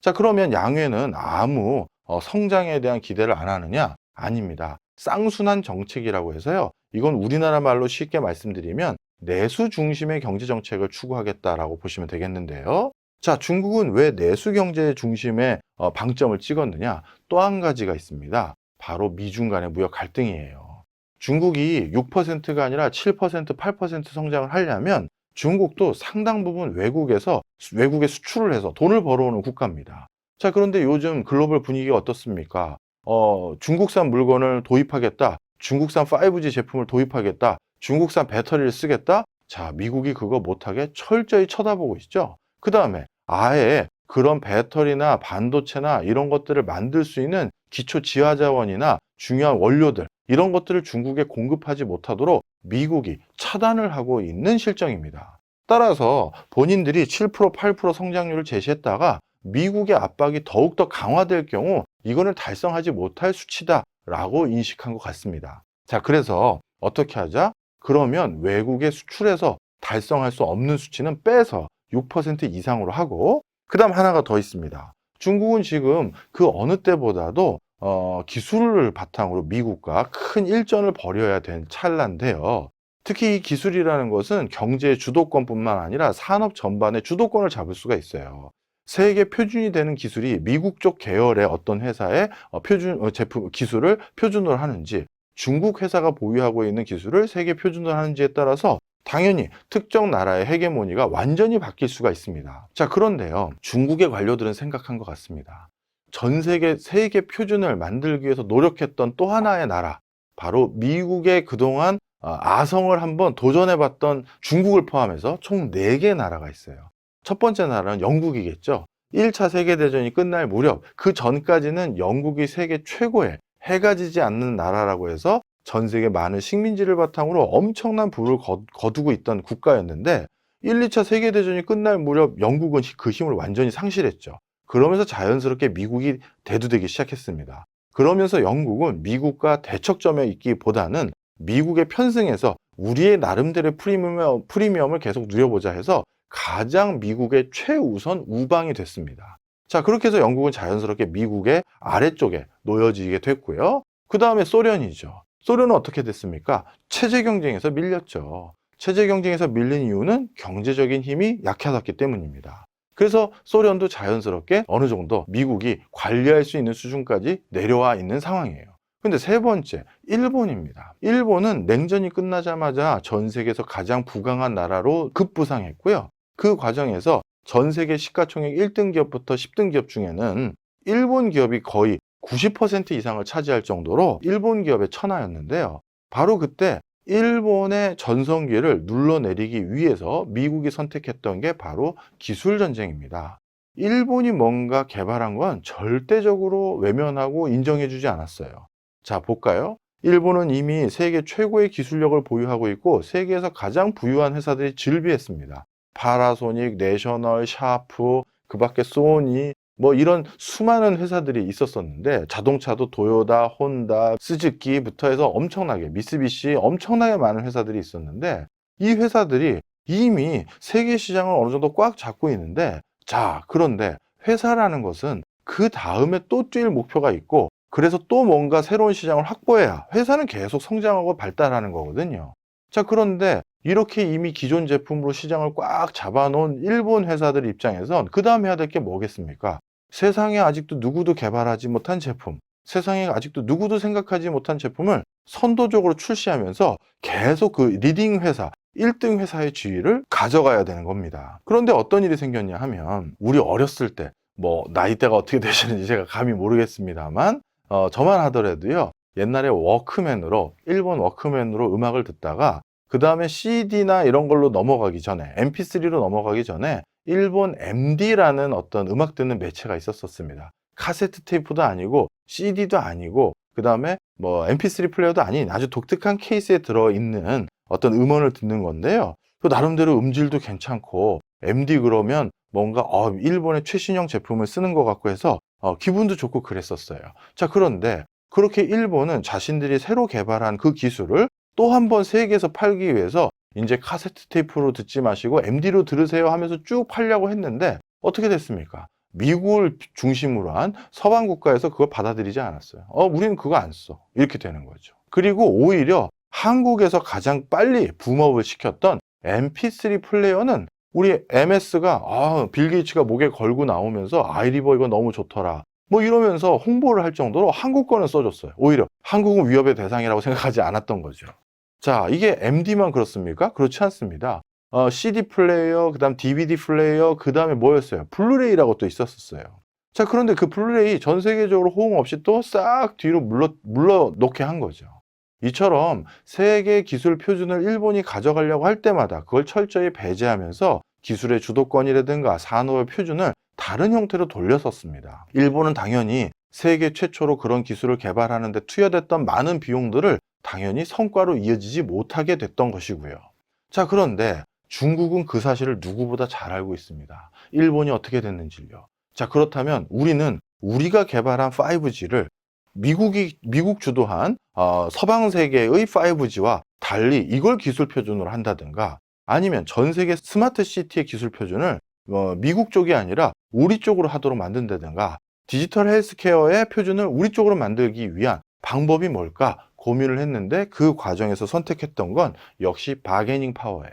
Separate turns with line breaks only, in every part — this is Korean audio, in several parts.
자, 그러면 양회는 아무 어, 성장에 대한 기대를 안 하느냐? 아닙니다. 쌍순환 정책이라고 해서요. 이건 우리나라 말로 쉽게 말씀드리면 내수 중심의 경제 정책을 추구하겠다라고 보시면 되겠는데요. 자, 중국은 왜 내수 경제 중심의 어, 방점을 찍었느냐? 또 한 가지가 있습니다. 바로 미중 간의 무역 갈등이에요. 중국이 6%가 아니라 7%, 8% 성장을 하려면 중국도 상당 부분 외국에서 외국에 수출을 해서 돈을 벌어오는 국가입니다. 자, 그런데 요즘 글로벌 분위기가 어떻습니까? 어, 중국산 물건을 도입하겠다. 중국산 5G 제품을 도입하겠다. 중국산 배터리를 쓰겠다. 자, 미국이 그거 못하게 철저히 쳐다보고 있죠. 그 다음에 아예 그런 배터리나 반도체나 이런 것들을 만들 수 있는 기초 지하 자원이나 중요한 원료들 이런 것들을 중국에 공급하지 못하도록 미국이 차단을 하고 있는 실정입니다. 따라서 본인들이 7% 8% 성장률을 제시했다가 미국의 압박이 더욱더 강화될 경우 이거는 달성하지 못할 수치다라고 인식한 것 같습니다. 자, 그래서 어떻게 하자? 그러면 외국에 수출해서 달성할 수 없는 수치는 빼서 6% 이상으로 하고 그 다음 하나가 더 있습니다. 중국은 지금 그 어느 때보다도 어, 기술을 바탕으로 미국과 큰 일전을 벌여야 된 찰나인데요. 특히 이 기술이라는 것은 경제의 주도권뿐만 아니라 산업 전반의 주도권을 잡을 수가 있어요. 세계 표준이 되는 기술이 미국 쪽 계열의 어떤 회사의 어, 표준 어, 제품 기술을 표준으로 하는지 중국 회사가 보유하고 있는 기술을 세계 표준으로 하는지에 따라서 당연히 특정 나라의 헤게모니가 완전히 바뀔 수가 있습니다. 자, 그런데요. 중국의 관료들은 생각한 것 같습니다. 전 세계 세계 표준을 만들기 위해서 노력했던 또 하나의 나라, 바로 미국의 그동안 어, 아성을 한번 도전해봤던 중국을 포함해서 총 4개 나라가 있어요. 첫 번째 나라는 영국이겠죠. 1차 세계대전이 끝날 무렵 그 전까지는 영국이 세계 최고의 해가 지지 않는 나라라고 해서 전 세계 많은 식민지를 바탕으로 엄청난 부를 거, 거두고 있던 국가였는데 1, 2차 세계대전이 끝날 무렵 영국은 그 힘을 완전히 상실했죠. 그러면서 자연스럽게 미국이 대두되기 시작했습니다. 그러면서 영국은 미국과 대척점에 있기보다는 미국에 편승해서 우리의 나름대로의 프리미엄, 프리미엄을 계속 누려보자 해서 가장 미국의 최우선 우방이 됐습니다. 자, 그렇게 해서 영국은 자연스럽게 미국의 아래쪽에 놓여지게 됐고요. 그 다음에 소련이죠. 소련은 어떻게 됐습니까? 체제 경쟁에서 밀렸죠. 체제 경쟁에서 밀린 이유는 경제적인 힘이 약해졌기 때문입니다. 그래서 소련도 자연스럽게 어느 정도 미국이 관리할 수 있는 수준까지 내려와 있는 상황이에요. 근데 세 번째, 일본입니다. 일본은 냉전이 끝나자마자 전 세계에서 가장 부강한 나라로 급부상했고요. 그 과정에서 전 세계 시가총액 1등 기업부터 10등 기업 중에는 일본 기업이 거의 90% 이상을 차지할 정도로 일본 기업의 천하였는데요. 바로 그때 일본의 전성기를 눌러내리기 위해서 미국이 선택했던 게 바로 기술 전쟁입니다. 일본이 뭔가 개발한 건 절대적으로 외면하고 인정해주지 않았어요. 자, 볼까요? 일본은 이미 세계 최고의 기술력을 보유하고 있고 세계에서 가장 부유한 회사들이 즐비했습니다. 파라소닉, 내셔널, 샤프, 그 밖에 소니, 뭐 이런 수많은 회사들이 있었었는데 자동차도 도요다, 혼다, 스즈키부터 해서 엄청나게 미쓰비시 엄청나게 많은 회사들이 있었는데 이 회사들이 이미 세계 시장을 어느 정도 꽉 잡고 있는데 자, 그런데 회사라는 것은 그 다음에 또 뛸 목표가 있고 그래서 또 뭔가 새로운 시장을 확보해야 회사는 계속 성장하고 발달하는 거거든요. 자, 그런데 이렇게 이미 기존 제품으로 시장을 꽉 잡아놓은 일본 회사들 입장에선 그 다음 해야 될 게 뭐겠습니까? 세상에 아직도 누구도 개발하지 못한 제품, 세상에 아직도 누구도 생각하지 못한 제품을 선도적으로 출시하면서 계속 그 리딩 회사, 1등 회사의 지위를 가져가야 되는 겁니다. 그런데 어떤 일이 생겼냐 하면 우리 어렸을 때 뭐 나이대가 어떻게 되시는지 제가 감히 모르겠습니다만 어, 저만 하더라도요 옛날에 워크맨으로 일본 워크맨으로 음악을 듣다가 그 다음에 CD나 이런 걸로 넘어가기 전에 MP3로 넘어가기 전에 일본 MD라는 어떤 음악 듣는 매체가 있었었습니다. 카세트 테이프도 아니고 CD도 아니고 그 다음에 뭐 MP3 플레이어도 아닌 아주 독특한 케이스에 들어있는 어떤 음원을 듣는 건데요. 그 나름대로 음질도 괜찮고 MD 그러면 뭔가 어, 일본의 최신형 제품을 쓰는 것 같고 해서 어, 기분도 좋고 그랬었어요. 자 그런데 그렇게 일본은 자신들이 새로 개발한 그 기술을 또 한 번 세계에서 팔기 위해서 이제 카세트 테이프로 듣지 마시고 MD로 들으세요 하면서 쭉 팔려고 했는데 어떻게 됐습니까? 미국을 중심으로 한 서방 국가에서 그걸 받아들이지 않았어요. 어, 우리는 그거 안 써. 이렇게 되는 거죠. 그리고 오히려 한국에서 가장 빨리 붐업을 시켰던 MP3 플레이어는 우리 MS가 아, 빌 게이츠가 목에 걸고 나오면서 아이리버 이거 너무 좋더라. 뭐 이러면서 홍보를 할 정도로 한국 거는 써줬어요. 오히려 한국은 위협의 대상이라고 생각하지 않았던 거죠. 자, 이게 MD만 그렇습니까? 그렇지 않습니다. 어, CD 플레이어, 그 다음 DVD 플레이어, 그 다음에 뭐였어요? 블루레이라고 또 있었었어요. 자, 그런데 그 블루레이 전 세계적으로 호응 없이 또 싹 뒤로 물러, 물러 놓게 한 거죠. 이처럼 세계 기술 표준을 일본이 가져가려고 할 때마다 그걸 철저히 배제하면서 기술의 주도권이라든가 산업의 표준을 다른 형태로 돌렸었습니다. 일본은 당연히 세계 최초로 그런 기술을 개발하는 데 투여됐던 많은 비용들을 당연히 성과로 이어지지 못하게 됐던 것이고요. 자, 그런데 중국은 그 사실을 누구보다 잘 알고 있습니다. 일본이 어떻게 됐는지요. 자, 그렇다면 우리는 우리가 개발한 5G를 미국이 미국 주도한 어, 서방 세계의 5G와 달리 이걸 기술 표준으로 한다든가 아니면 전 세계 스마트 시티의 기술 표준을 어, 미국 쪽이 아니라 우리 쪽으로 하도록 만든다든가 디지털 헬스케어의 표준을 우리 쪽으로 만들기 위한 방법이 뭘까 고민을 했는데 그 과정에서 선택했던 건 역시 바게닝 파워예요.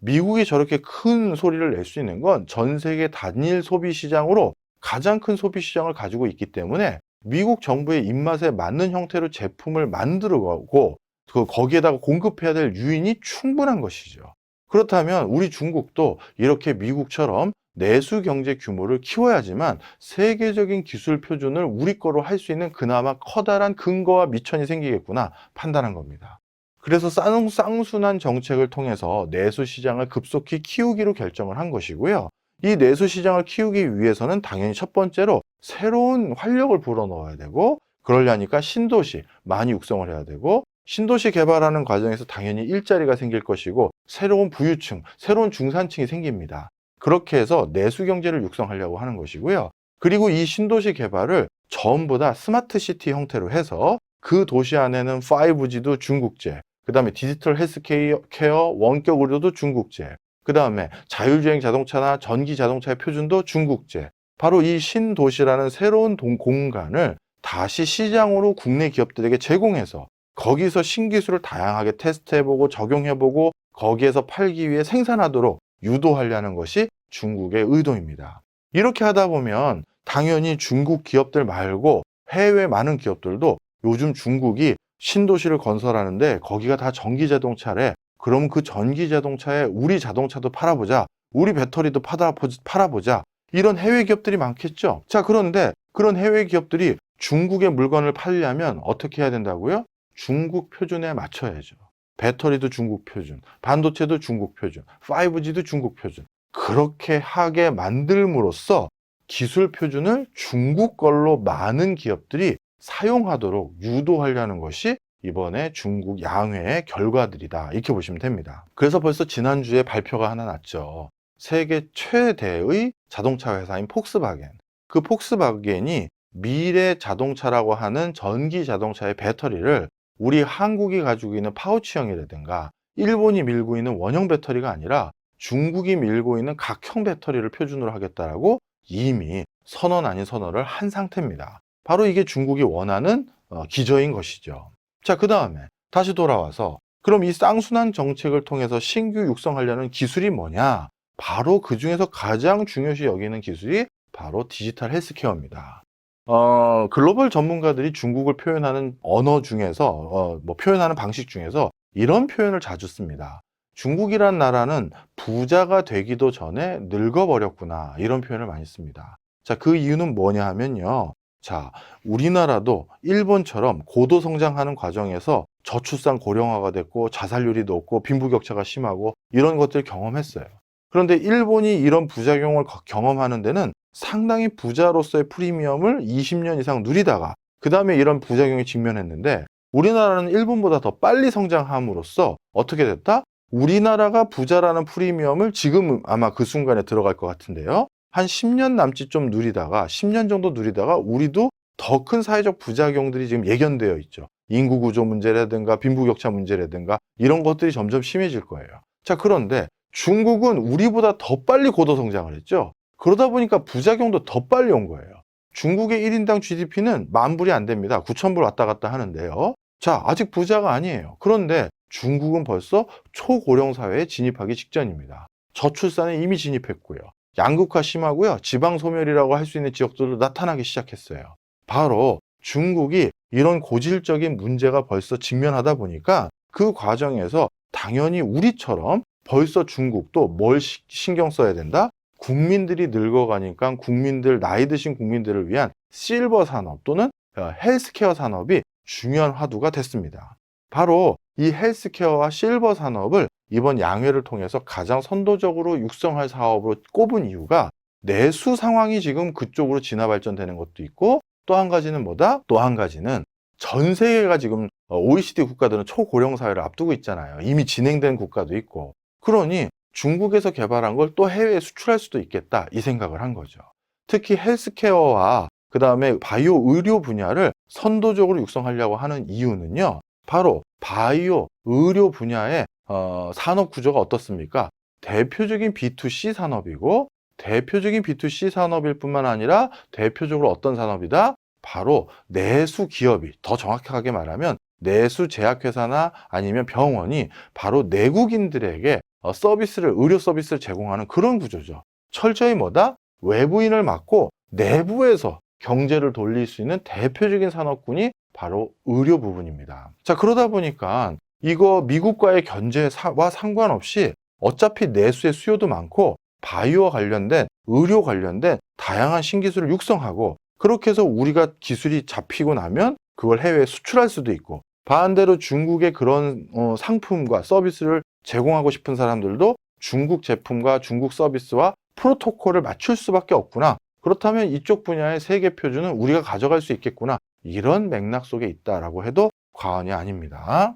미국이 저렇게 큰 소리를 낼 수 있는 건 전 세계 단일 소비 시장으로 가장 큰 소비 시장을 가지고 있기 때문에 미국 정부의 입맛에 맞는 형태로 제품을 만들어가고 그 거기에다가 공급해야 될 유인이 충분한 것이죠. 그렇다면 우리 중국도 이렇게 미국처럼 내수 경제 규모를 키워야지만 세계적인 기술 표준을 우리 거로 할 수 있는 그나마 커다란 근거와 미천이 생기겠구나 판단한 겁니다. 그래서 쌍, 쌍순환 정책을 통해서 내수 시장을 급속히 키우기로 결정을 한 것이고요. 이 내수 시장을 키우기 위해서는 당연히 첫 번째로 새로운 활력을 불어넣어야 되고 그러려니까 신도시 많이 육성을 해야 되고 신도시 개발하는 과정에서 당연히 일자리가 생길 것이고 새로운 부유층, 새로운 중산층이 생깁니다. 그렇게 해서 내수 경제를 육성하려고 하는 것이고요. 그리고 이 신도시 개발을 전부 다 스마트 시티 형태로 해서 그 도시 안에는 5G도 중국제, 그 다음에 디지털 헬스케어 원격 의료도 중국제, 그 다음에 자율주행 자동차나 전기 자동차의 표준도 중국제. 바로 이 신도시라는 새로운 동- 공간을 다시 시장으로 국내 기업들에게 제공해서 거기서 신기술을 다양하게 테스트해보고 적용해보고 거기에서 팔기 위해 생산하도록 유도하려는 것이 중국의 의도입니다. 이렇게 하다 보면 당연히 중국 기업들 말고 해외 많은 기업들도 요즘 중국이 신도시를 건설하는데 거기가 다 전기 자동차래. 그럼 그 전기 자동차에 우리 자동차도 팔아보자. 우리 배터리도 팔아- 팔아보자. 이런 해외 기업들이 많겠죠. 자, 그런데 그런 해외 기업들이 중국의 물건을 팔려면 어떻게 해야 된다고요? 중국 표준에 맞춰야죠. 배터리도 중국 표준, 반도체도 중국 표준, 5G도 중국 표준. 그렇게 하게 만들므로써 기술 표준을 중국 걸로 많은 기업들이 사용하도록 유도하려는 것이 이번에 중국 양회의 결과들이다. 이렇게 보시면 됩니다. 그래서 벌써 지난주에 발표가 하나 났죠. 세계 최대의 자동차 회사인 폭스바겐. 그 폭스바겐이 미래 자동차라고 하는 전기 자동차의 배터리를 우리 한국이 가지고 있는 파우치형이라든가 일본이 밀고 있는 원형 배터리가 아니라 중국이 밀고 있는 각형 배터리를 표준으로 하겠다라고 이미 선언 아닌 선언을 한 상태입니다. 바로 이게 중국이 원하는 어, 기저인 것이죠. 자, 그 다음에 다시 돌아와서 그럼 이 쌍순환 정책을 통해서 신규 육성하려는 기술이 뭐냐? 바로 그 중에서 가장 중요시 여기는 기술이 바로 디지털 헬스케어입니다. 어, 글로벌 전문가들이 중국을 표현하는 언어 중에서, 어, 뭐 표현하는 방식 중에서 이런 표현을 자주 씁니다. 중국이란 나라는 부자가 되기도 전에 늙어버렸구나. 이런 표현을 많이 씁니다. 자, 그 이유는 뭐냐 하면요. 자, 우리나라도 일본처럼 고도 성장하는 과정에서 저출산 고령화가 됐고 자살률이 높고 빈부격차가 심하고 이런 것들 경험했어요. 그런데 일본이 이런 부작용을 거- 경험하는 데는 상당히 부자로서의 프리미엄을 20년 이상 누리다가 그 다음에 이런 부작용에 직면했는데 우리나라는 일본보다 더 빨리 성장함으로써 어떻게 됐다? 우리나라가 부자라는 프리미엄을 지금 아마 그 순간에 들어갈 것 같은데요. 한 10년 남짓 좀 누리다가 10년 정도 누리다가 우리도 더 큰 사회적 부작용들이 지금 예견되어 있죠. 인구 구조 문제라든가 빈부격차 문제라든가 이런 것들이 점점 심해질 거예요. 자, 그런데 중국은 우리보다 더 빨리 고도 성장을 했죠. 그러다 보니까 부작용도 더 빨리 온 거예요. 중국의 1인당 GDP는 만 불이 안 됩니다. 9천 불 왔다 갔다 하는데요. 자, 아직 부자가 아니에요. 그런데 중국은 벌써 초고령 사회에 진입하기 직전입니다. 저출산에 이미 진입했고요. 양극화 심하고요. 지방 소멸이라고 할 수 있는 지역들도 나타나기 시작했어요. 바로 중국이 이런 고질적인 문제가 벌써 직면하다 보니까 그 과정에서 당연히 우리처럼 벌써 중국도 뭘 시- 신경 써야 된다? 국민들이 늙어가니까 국민들, 나이 드신 국민들을 위한 실버 산업 또는 어, 헬스케어 산업이 중요한 화두가 됐습니다. 바로 이 헬스케어와 실버 산업을 이번 양회를 통해서 가장 선도적으로 육성할 사업으로 꼽은 이유가 내수 상황이 지금 그쪽으로 진화 발전되는 것도 있고 또 한 가지는 뭐다? 또 한 가지는 전 세계가 지금 어, OECD 국가들은 초고령 사회를 앞두고 있잖아요. 이미 진행된 국가도 있고. 그러니 중국에서 개발한 걸 또 해외에 수출할 수도 있겠다 이 생각을 한 거죠. 특히 헬스케어와 그 다음에 바이오 의료 분야를 선도적으로 육성하려고 하는 이유는요. 바로 바이오 의료 분야의 어, 산업 구조가 어떻습니까? 대표적인 B2C 산업이고 대표적인 B2C 산업일 뿐만 아니라 대표적으로 어떤 산업이다? 바로 내수 기업이 더 정확하게 말하면 내수 제약회사나 아니면 병원이 바로 내국인들에게 어, 서비스를 의료 서비스를 제공하는 그런 구조죠. 철저히 뭐다? 외부인을 막고 내부에서 경제를 돌릴 수 있는 대표적인 산업군이 바로 의료 부분입니다. 자, 그러다 보니까 이거 미국과의 견제와 상관없이 어차피 내수의 수요도 많고 바이오와 관련된 의료 관련된 다양한 신기술을 육성하고 그렇게 해서 우리가 기술이 잡히고 나면 그걸 해외에 수출할 수도 있고 반대로 중국의 그런 어, 상품과 서비스를 제공하고 싶은 사람들도 중국 제품과 중국 서비스와 프로토콜을 맞출 수밖에 없구나. 그렇다면 이쪽 분야의 세계 표준은 우리가 가져갈 수 있겠구나. 이런 맥락 속에 있다라고 해도 과언이 아닙니다.